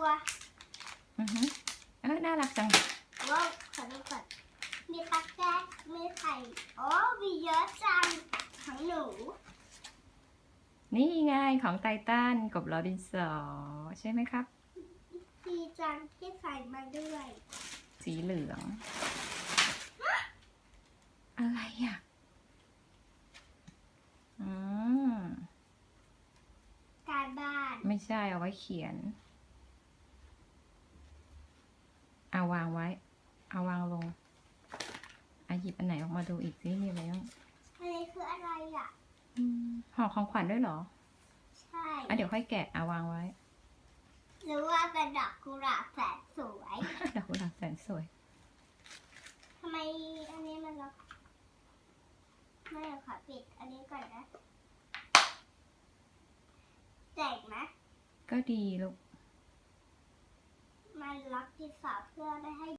ตัวอือฮึเออน่ารักจังว้าวขอดูก่อนมีตะแกรงมีไข่โอ้มีเยอะจังของหนู นี่ไงของไททันกบลอดินสอใช่ไหมครับดีจังที่ใส่มาด้วย สีเหลือง อะไรอะอืมการบ้าน ไม่ใช่เอาไว้เขียน เอาวางไว้ เอาวางลงอาหยิบอันไหนออกมาดูอีกสิมีอะไรบ้างอันนี้คืออะไรอะอืมห่อของขวัญด้วยเหรอ ใช่อะเดี๋ยวค่อยแกะเอาวางไว้ หรือว่าเป็นดอกกุหลาบแสนสวย ดอกกุหลาบแสนสวยทำไมอันนี้มันล็อกไม่เอาขอปิดอันนี้ก่อนนะเจ๋งไหมก็ดีลูก รักที่สาเพื่อไม่ให้